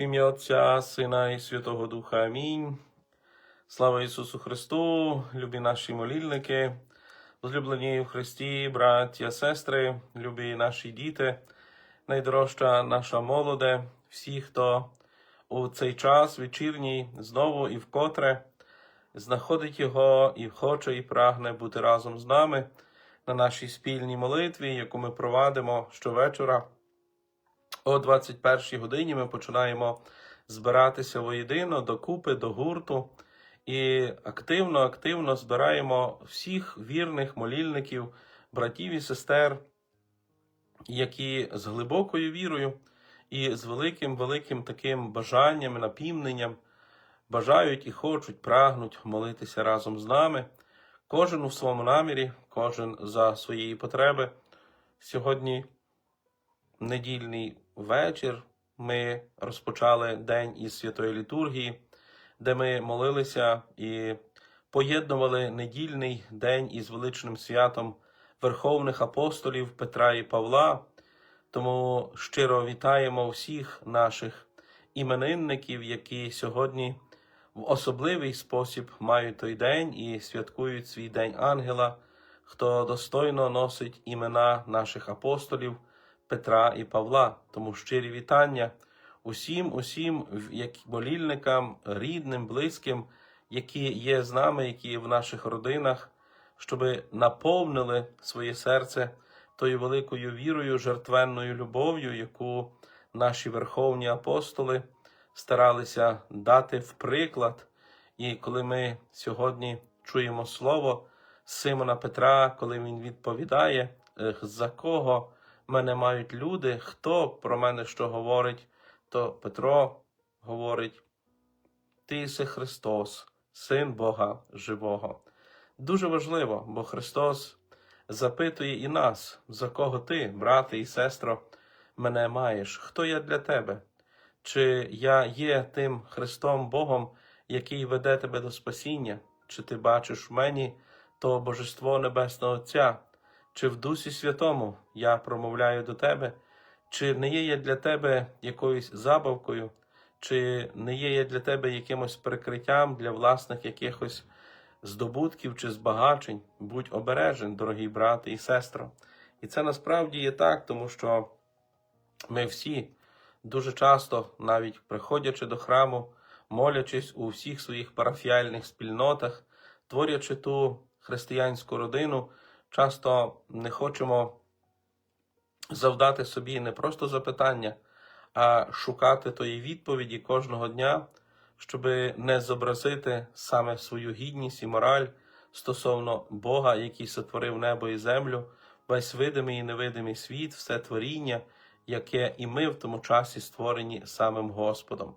В ім'я Отця, Сина і Святого Духа. Амінь. Слава Ісусу Христу, любі наші молільники, возлюблені в Христі, браття, сестри, любі наші діти, найдорожча наша молоде, всі, хто у цей час вечірній знову і вкотре знаходить його і хоче, і прагне бути разом з нами на нашій спільній молитві, яку ми провадимо щовечора. О 21-й годині ми починаємо збиратися воєдино докупи, до гурту і активно-активно збираємо всіх вірних молільників, братів і сестер, які з глибокою вірою і з великим великим таким бажанням, і напівненням бажають і хочуть, прагнуть молитися разом з нами. Кожен у своєму намірі, кожен за свої потреби. Сьогодні недільний вечір ми розпочали день із святої літургії, де ми молилися і поєднували недільний день із величним святом Верховних апостолів Петра і Павла. Тому щиро вітаємо всіх наших іменинників, які сьогодні в особливий спосіб мають той день і святкують свій день ангела, хто достойно носить імена наших апостолів Петра і Павла. Тому щирі вітання усім, усім як молільникам, рідним, близьким, які є з нами, які є в наших родинах, щоб наповнили своє серце тою великою вірою, жертвенною любов'ю, яку наші верховні апостоли старалися дати в приклад. І коли ми сьогодні чуємо слово Симона Петра, коли він відповідає, за кого мене мають люди, хто про мене що говорить, то Петро говорить: Ти єси Христос, Син Бога Живого. Дуже важливо, бо Христос запитує і нас, за кого ти, брате і сестро, мене маєш, хто я для тебе? Чи я є тим Христом Богом, який веде тебе до спасіння? Чи ти бачиш в мені то Божество Небесного Отця? Чи в Дусі Святому я промовляю до тебе? Чи не є я для тебе якоюсь забавкою, чи не є я для тебе якимось прикриттям для власних якихось здобутків чи збагачень? Будь обережен, дорогі брати і сестро. І це насправді є так, тому що ми всі дуже часто, навіть приходячи до храму, молячись у всіх своїх парафіальних спільнотах, творячи ту християнську родину, часто не хочемо завдати собі не просто запитання, а шукати тої відповіді кожного дня, щоб не зобразити саме свою гідність і мораль стосовно Бога, який сотворив небо і землю, весь видимий і невидимий світ, все творіння, яке і ми в тому часі створені самим Господом.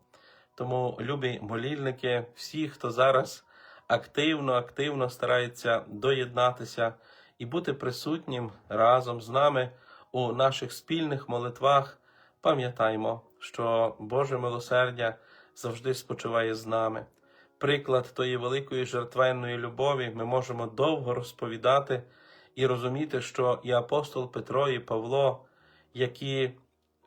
Тому, любі молільники, всі, хто зараз активно, активно старається доєднатися і бути присутнім разом з нами у наших спільних молитвах, пам'ятаймо, що Боже милосердя завжди спочиває з нами. Приклад тої великої жертвенної любові ми можемо довго розповідати і розуміти, що і апостол Петро, і Павло, які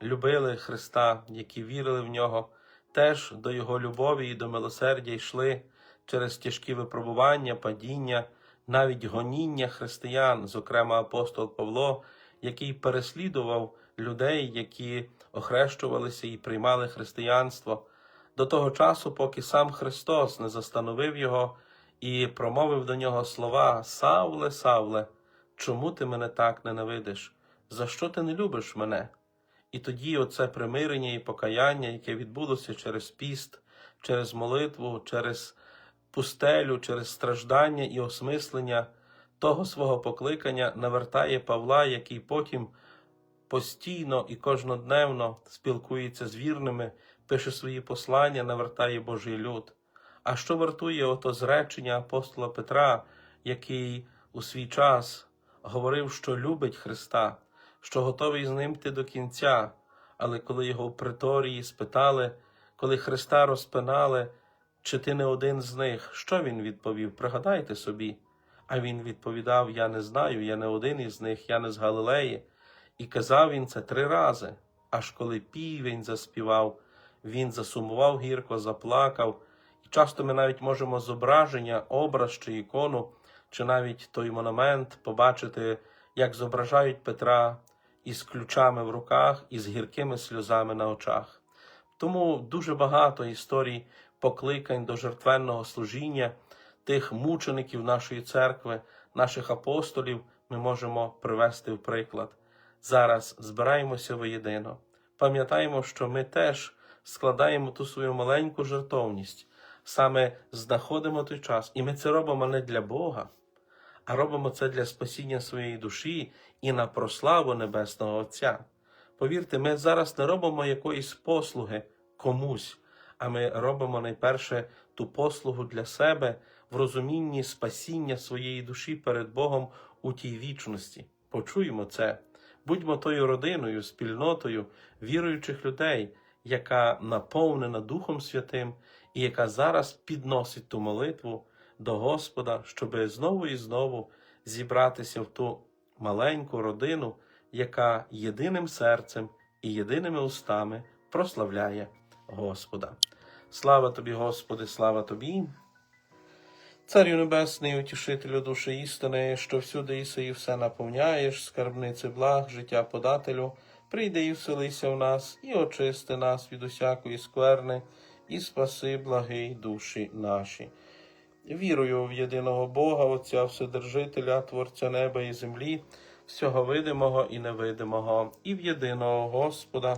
любили Христа, які вірили в нього, теж до Його любові і до милосердя йшли через тяжкі випробування, падіння, навіть гоніння християн, зокрема апостол Павло, який переслідував людей, які охрещувалися і приймали християнство, до того часу, поки сам Христос не застановив його і промовив до нього слова Савле, Савле, чому ти мене так ненавидиш? За що ти не любиш мене? І тоді оце примирення і покаяння, яке відбулося через піст, через молитву, через пустелю, через страждання і осмислення того свого покликання навертає Павла, який потім постійно і кожнодневно спілкується з вірними, пише свої послання, навертає Божий люд. А що вартує ото зречення апостола Петра, який у свій час говорив, що любить Христа, що готовий з ним йти до кінця, але коли його в приторії спитали, коли Христа розпинали, чи ти не один з них, що він відповів? Пригадайте собі. А він відповідав: Я не знаю, я не один із них, я не з Галилеї. І казав він це три рази. Аж коли півень заспівав, він засумував гірко, заплакав. І часто ми навіть можемо зображення, образ чи ікону, чи навіть той монумент побачити, як зображають Петра із ключами в руках і з гіркими сльозами на очах. Тому дуже багато історій покликань до жертвенного служіння тих мучеників нашої церкви, наших апостолів ми можемо привести в приклад. Зараз збираємося воєдино. Пам'ятаємо, що ми теж складаємо ту свою маленьку жертовність, саме знаходимо той час, і ми це робимо не для Бога, а робимо це для спасіння своєї душі і на прославу Небесного Отця. Повірте, ми зараз не робимо якоїсь послуги комусь, а ми робимо найперше ту послугу для себе в розумінні спасіння своєї душі перед Богом у тій вічності. Почуємо це. Будьмо тою родиною, спільнотою віруючих людей, яка наповнена Духом Святим і яка зараз підносить ту молитву до Господа, щоби знову і знову зібратися в ту маленьку родину, яка єдиним серцем і єдиними устами прославляє Господа. Слава тобі, Господи, слава тобі. Царю Небесний, утішителю душі істини, що всюди іси і все наповняєш, скарбниці благ, життя подателю, прийди і вселися в нас, і очисти нас від усякої скверни, і спаси благий душі наші. Вірую в єдиного Бога, Отця Вседержителя, Творця неба і землі, всього видимого і невидимого, і в єдиного Господа,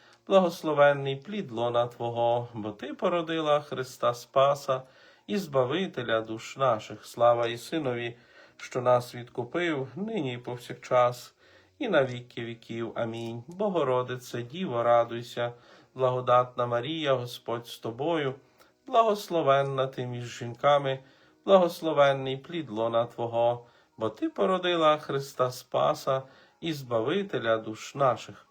благословенний плід лона Твого, бо Ти породила Христа Спаса і Збавителя душ наших. Слава і Синові, що нас відкупив, нині і повсякчас, і на віки віків. Амінь. Богородице, Діво, радуйся, благодатна Марія, Господь з тобою, благословенна ти між жінками, благословенний плід лона Твого, бо Ти породила Христа Спаса і Збавителя душ наших.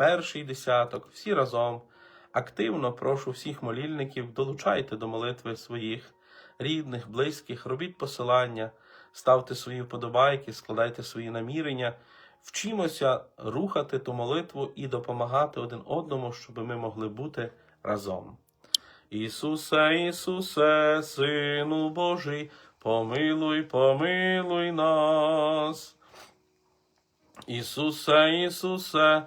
перший десяток, всі разом. Активно прошу всіх молільників, долучайте до молитви своїх рідних, близьких, робіть посилання, ставте свої вподобайки, складайте свої намірення, вчимося рухати ту молитву і допомагати один одному, щоб ми могли бути разом. Ісусе, Ісусе, Сину Божий, помилуй, помилуй нас. Ісусе, Ісусе,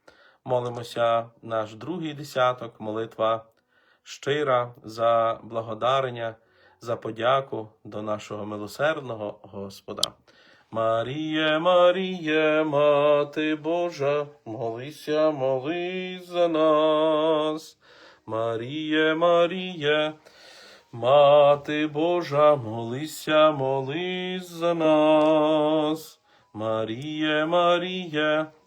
Молимося наш другий десяток, молитва щира за благодарення, за подяку до нашого милосердного Господа. Маріє, Маріє, Мати Божа, молися, молись за нас. Маріє, Маріє, Мати Божа, молися, молись за нас. Маріє, Маріє,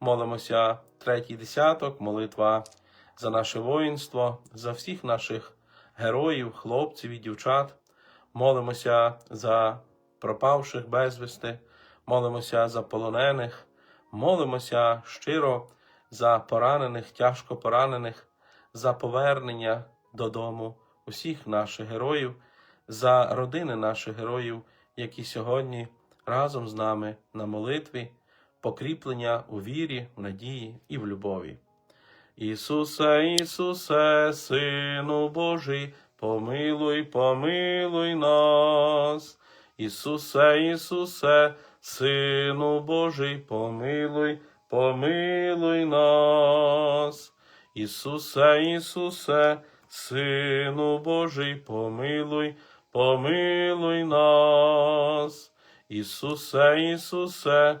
Молимося третій десяток, молитва за наше воїнство, за всіх наших героїв, хлопців і дівчат. Молимося за пропавших безвісти, молимося за полонених, молимося щиро за поранених, тяжко поранених, за повернення додому усіх наших героїв, за родини наших героїв, які сьогодні разом з нами на молитві, покріплення у вірі, в надії і в любові. Ісусе, Ісусе, Сину Божий, помилуй, помилуй нас. Ісусе, Ісусе, Сину Божий, помилуй, помилуй нас. Ісусе, Ісусе, Сину Божий, помилуй, помилуй нас. Ісусе, Ісусе,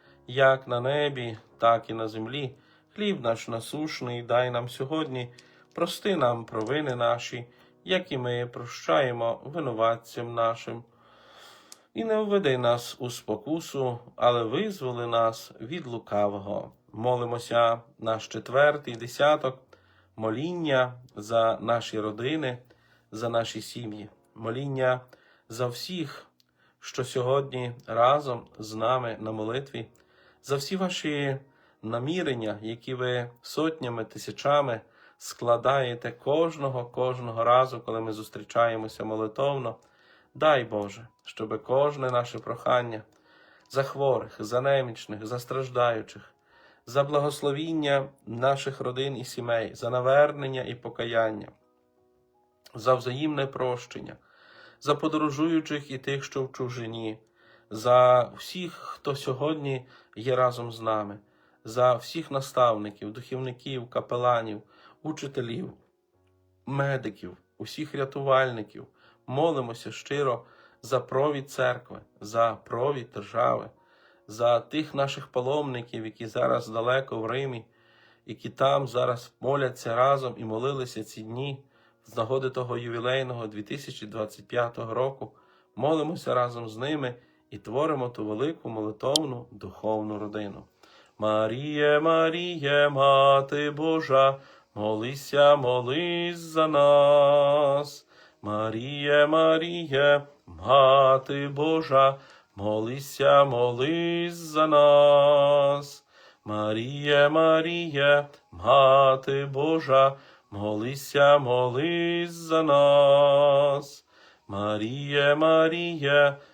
як на небі, так і на землі. Хліб наш насушний дай нам сьогодні, прости нам провини наші, як і ми прощаємо винуватцям нашим. І не введи нас у спокусу, але визволи нас від лукавого. Молимося наш четвертий десяток, моління за наші родини, за наші сім'ї, моління за всіх, що сьогодні разом з нами на молитві, за всі ваші намірення, які ви сотнями, тисячами складаєте кожного, кожного разу, коли ми зустрічаємося молитовно. Дай Боже, щоби кожне наше прохання за хворих, за немічних, за страждаючих, за благословіння наших родин і сімей, за навернення і покаяння, за взаємне прощення, за подорожуючих і тих, що в чужині, за всіх, хто сьогодні є разом з нами, за всіх наставників, духівників, капеланів, учителів, медиків, усіх рятувальників. Молимося щиро за провід церкви, за провід держави, за тих наших паломників, які зараз далеко в Римі, які там зараз моляться разом і молилися ці дні з нагоди того ювілейного 2025 року. Молимося разом з ними і творимо ту велику молитовну духовну родину. Маріє, Маріє, Мати Божа, молися, молись за нас. Маріє, Маріє, Мати Божа, молися, молись за нас. Маріє, Маріє, Мати Божа, молися, молись за нас. Маріє, Маріє,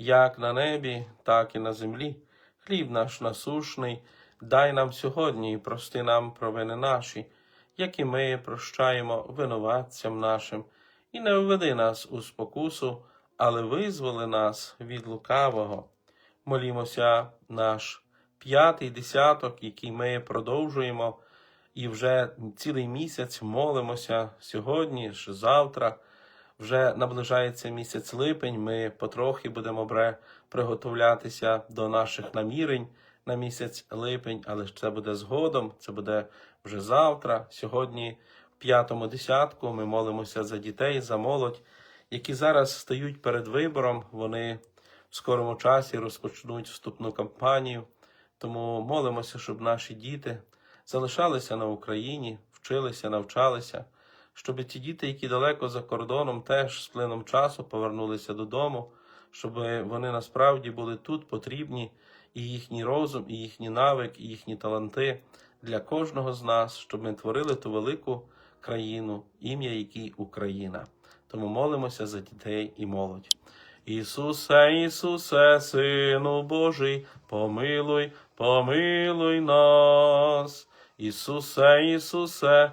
як на небі, так і на землі. Хліб наш насушний, дай нам сьогодні і прости нам провини наші, як і ми прощаємо винуватцям нашим, і не введи нас у спокусу, але визволи нас від лукавого. Молімося наш п'ятий десяток, який ми продовжуємо, і вже цілий місяць молимося сьогодні ж, завтра. Вже наближається місяць липень. Ми потрохи будемо бре приготовлятися до наших намірень на місяць липень, але ж це буде згодом, це буде вже завтра. Сьогодні, в п'ятому десятку, ми молимося за дітей, за молодь, які зараз стають перед вибором. Вони в скорому часі розпочнуть вступну кампанію. Тому молимося, щоб наші діти залишалися на Україні, вчилися, навчалися, щоб ті діти, які далеко за кордоном, теж з плином часу повернулися додому, щоб вони насправді були тут потрібні, і їхній розум, і їхній навик, і їхні таланти для кожного з нас, щоб ми творили ту велику країну, ім'я якій Україна. Тому молимося за дітей і молодь. Ісусе, Ісусе, Сину Божий, помилуй, помилуй нас. Ісусе, Ісусе,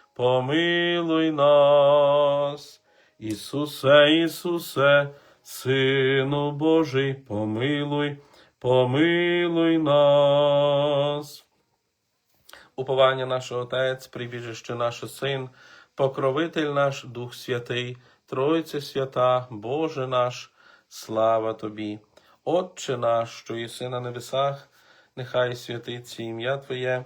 помилуй нас. Ісусе, Ісусе, Сину Божий, помилуй, помилуй нас. Уповання наш Отець, прибіжище наш Син, покровитель наш Дух Святий, Тройце свята, Боже наш, слава Тобі. Отче наш, що єси на небесах, нехай святиться ім'я Твоє,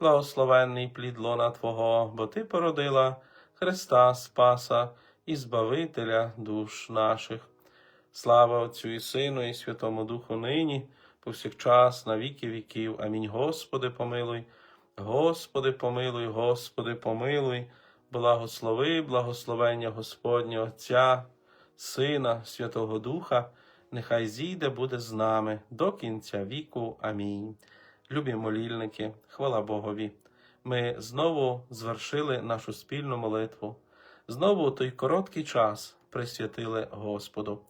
благословенний плід лона Твого, бо Ти породила Христа Спаса і Збавителя душ наших. Слава Отцю і Сину, і Святому Духу нині, повсякчас, на віки віків. Амінь. Господи, помилуй, Господи, помилуй, Господи, помилуй, благослови, благословення Господнього Отця, Сина, Святого Духа, нехай зійде буде з нами до кінця віку. Амінь. Любі молільники, хвала Богові. Ми знову звершили нашу спільну молитву. Знову той короткий час присвятили Господу.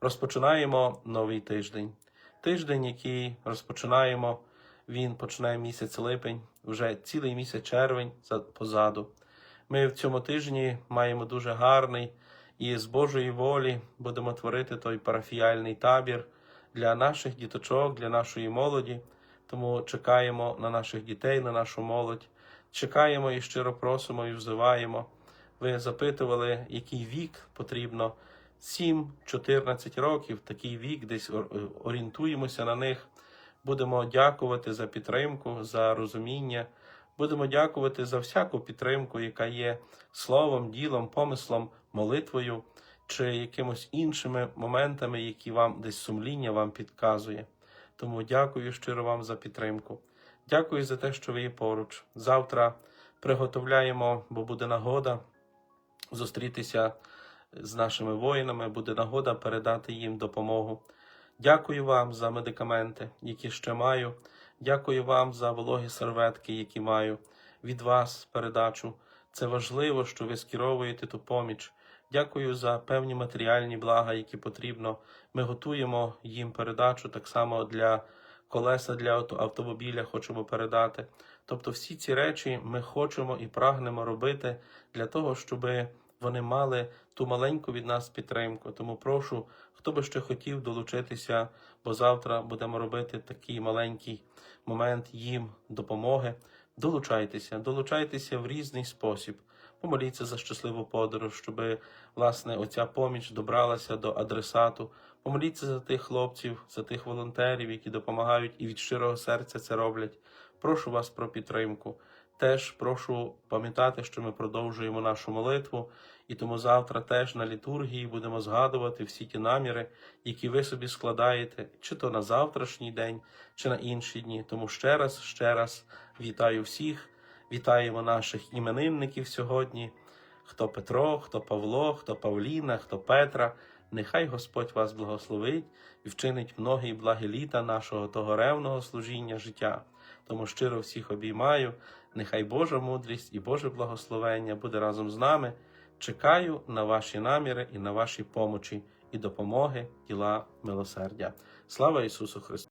Розпочинаємо новий тиждень. Тиждень, який розпочинаємо, він почне місяць липень, вже цілий місяць червень позаду. Ми в цьому тижні маємо дуже гарний і з Божої волі будемо творити той парафіяльний табір для наших діточок, для нашої молоді. Тому чекаємо на наших дітей, на нашу молодь. Чекаємо і щиро просимо і взиваємо. Ви запитували, який вік потрібно. 7-14 років, такий вік, десь орієнтуємося на них. Будемо дякувати за підтримку, за розуміння. Будемо дякувати за всяку підтримку, яка є словом, ділом, помислом, молитвою. чи якимось іншими моментами, які вам десь сумління вам підказує. Тому дякую щиро вам за підтримку. Дякую за те, що ви є поруч. Завтра приготовляємо, бо буде нагода зустрітися з нашими воїнами, буде нагода передати їм допомогу. Дякую вам за медикаменти, які ще маю. Дякую вам за вологі серветки, які маю. Від вас передачу. Це важливо, що ви скеровуєте ту поміч. Дякую за певні матеріальні блага, які потрібно. Ми готуємо їм передачу так само для колеса для автомобіля хочемо передати. Тобто всі ці речі ми хочемо і прагнемо робити для того, щоб вони мали ту маленьку від нас підтримку. Тому прошу, хто би ще хотів долучитися, бо завтра будемо робити такий маленький момент їм допомоги. Долучайтеся, долучайтеся в різний спосіб. Помоліться за щасливу подорож, щоб власне оця поміч добралася до адресату. Помоліться за тих хлопців, за тих волонтерів, які допомагають і від щирого серця це роблять. Прошу вас про підтримку. Теж прошу пам'ятати, що ми продовжуємо нашу молитву, і тому завтра теж на літургії будемо згадувати всі ті наміри, які ви собі складаєте, чи то на завтрашній день, чи на інші дні. Тому ще раз, ще раз вітаю всіх, вітаємо наших іменинників сьогодні. Хто Петро, хто Павло, хто Павліна, хто Петра. Нехай Господь вас благословить і вчинить многі благі літа нашого того ревного служіння життя. Тому щиро всіх обіймаю. Нехай Божа мудрість і Боже благословення буде разом з нами. Чекаю на ваші наміри і на ваші помочі і допомоги, діла милосердя. Слава Ісусу Христу!